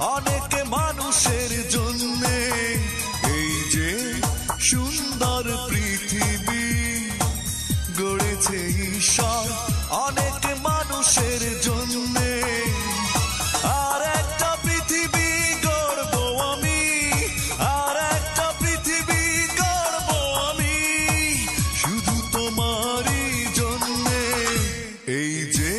অনেক মানুষের জন্য এই যে সুন্দর পৃথিবী গড়েছে ঈশ্বর, অনেক মানুষের জন্য। আর একটা পৃথিবী আমি, আর একটা পৃথিবী আমি, শুধু তোমারই এই যে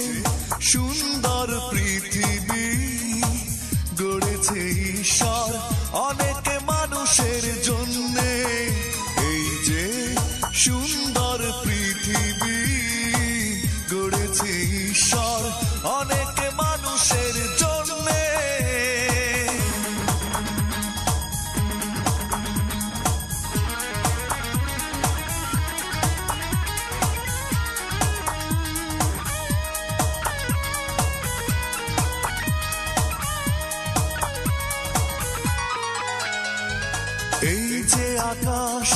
এই যে আকাশ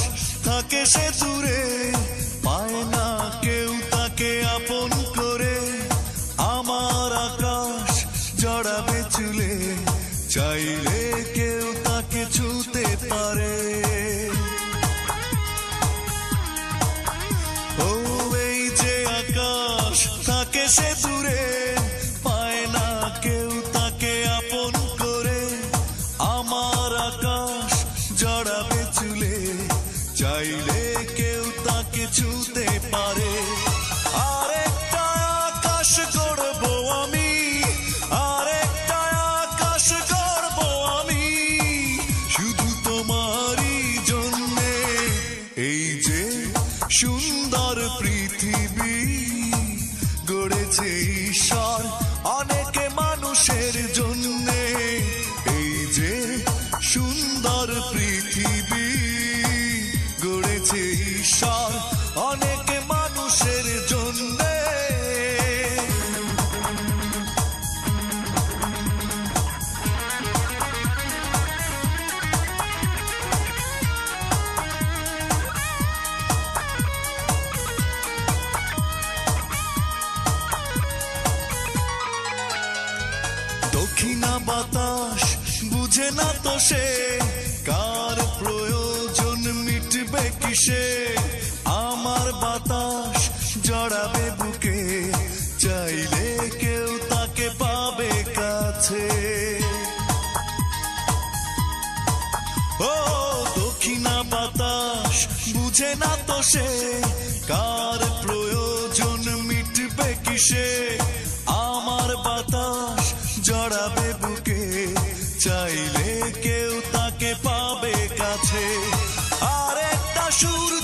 থাকে সে দূরে তোমারই জন্যে। এই যে সুন্দর পৃথিবী গড়েছে ঈশ্বর অনেক মানুষের জন্যে। এই যে সুন্দর পৃথিবী গড়েছে ঈশ্বর বুঝে না তো সে কার প্রয়োজন মিটবে কিসে? আমার বাতাস জড়াবে বুকে, চাইলে কেউ তাকে পাবে কাছে। ও, দক্ষিণা বাতাস, বুঝে না তো সে কার প্রয়োজন মিটবে কিসে? আমার বাতাস কেউ তাকে পাবে কাছে। আর একটা সূর্য